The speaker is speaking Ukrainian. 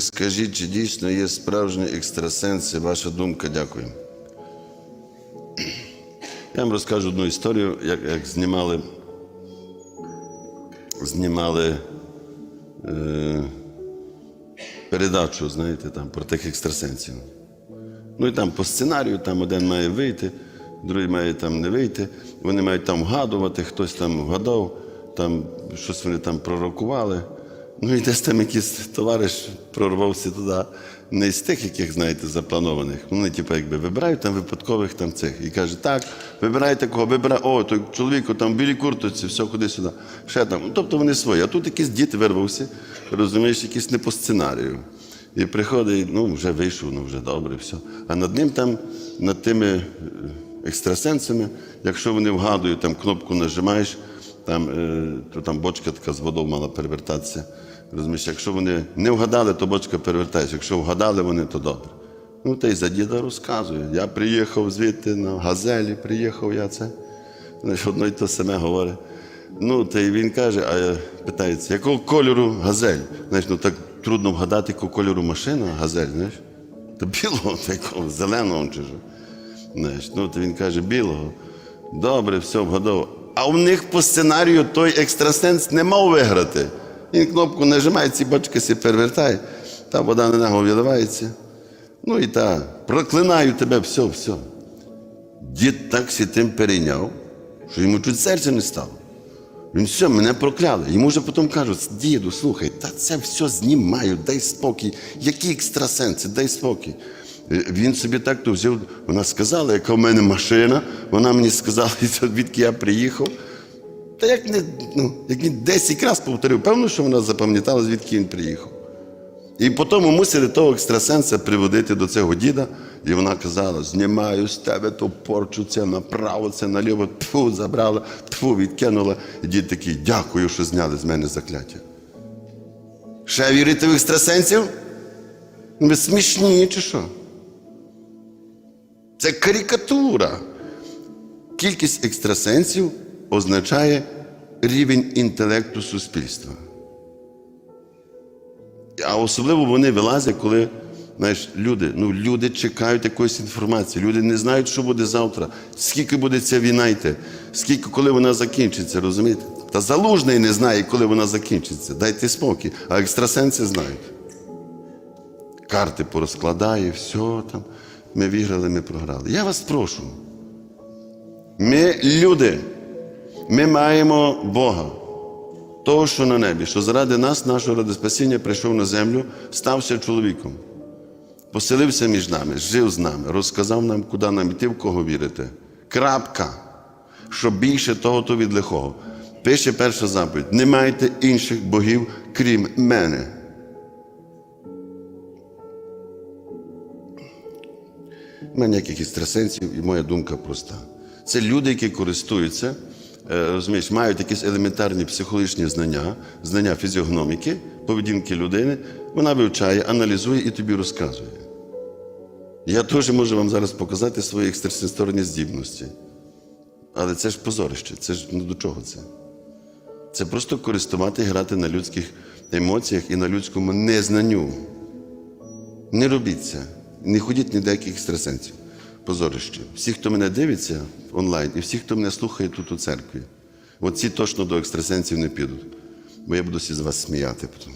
Скажіть, чи дійсно є справжні екстрасенси? Ваша думка, дякую. Я вам розкажу одну історію, як, як знімали, знімали е, передачу, знаєте, там, про тих екстрасенсів. Ну і там по сценарію, там один має вийти, другий має там не вийти. Вони мають там вгадувати, хтось там вгадав, там щось вони там пророкували. Ну і десь там якийсь товариш прорвався туди, не з тих, яких, знаєте, запланованих. Вони, типу, якби вибирають там випадкових там цих. І каже, так, вибирайте кого, вибирай, о, той чоловіку там в білій курточці, все, ходи сюди. Ще там. Ну, тобто вони свої. А тут якийсь дід вирвався, розумієш, якийсь не по сценарію. І приходить, ну, вже вийшов, ну вже добре, все. А над ним там, над тими е, екстрасенсами, якщо вони вгадують, там кнопку нажимаєш, там, е, то там бочка така з водою мала перевертатися. Розумієш, якщо вони не вгадали, то бочка перевертається. Якщо вгадали вони, то добре. Ну, та й за діда розказує. Я приїхав звідти на газелі, приїхав я це. Знаєш, одно й те саме говорить. Ну, та й він каже, а питається, якого кольору газель? Знаєш, ну так трудно вгадати, якого кольору машина, газель, знаєш? Та білого, такого, зеленого чи ж. Знаєш, ну, то він каже, білого. Добре, все, вгадав. А у них по сценарію той екстрасенс не мав виграти. Він кнопку нажимає, ці бочки сі перевертає, та вода на нього виливається. Ну і та, проклинаю тебе, все, все. Дід так тим перейняв, що йому чуть серце не стало. Він все, мене прокляли. Йому вже потім кажуть, діду, слухай, та це все знімаю, дай спокій. Які екстрасенси, дай спокій. Е, Він собі так то взяв, вона сказала, яка в мене машина, вона мені сказала, звідки я приїхав. Та як не, ну, як він 10 разів повторив, певно, що вона запам'ятала, звідки він приїхав. І потім мусили того екстрасенса приводити до цього діда, і вона казала: знімаю з тебе ту порчу, це направо, це наліво, тфу, забрала, тфу, відкинула. І дід такий, дякую, що зняли з мене закляття. Ще вірите в екстрасенсів? Ну, Ви смішні чи що? Це карикатура. Кількість екстрасенсів означає рівень інтелекту суспільства. А особливо вони вилазять, коли знаєш, люди, ну, люди чекають якоїсь інформації, люди не знають, що буде завтра, скільки буде ця війна йти, скільки, коли вона закінчиться, розумієте? Та залужний не знає, коли вона закінчиться. Дайте спокій, а екстрасенси знають. Карти порозкладає, все там. Ми виграли, ми програли. Я вас прошу. Ми люди, ми маємо Бога того, що на небі, що заради нас, нашого ради спасіння, прийшов на землю, стався чоловіком, поселився між нами, жив з нами, розказав нам, куди нам йти, в кого вірити. Крапка. Що більше того, то від лихого. Пише перша заповідь: не майте інших богів, крім мене. У мене ніяких екстрасенсів, і моя думка проста. Це люди, які користуються, розумієш, мають якісь елементарні психологічні знання, знання фізіогноміки, поведінки людини. Вона вивчає, аналізує і тобі розказує. Я теж можу вам зараз показати свої екстрасенсорні здібності. Але це ж позорище, це ж ну до чого це? Це просто користувати і грати на людських емоціях і на людському незнанню. Не робіть це. Не ходіть ні до яких екстрасенсів. Позорище. Всі, хто мене дивиться онлайн, і всі, хто мене слухає тут у церкві, от ці точно до екстрасенсів не підуть. Бо я буду всі з вас сміяти потім.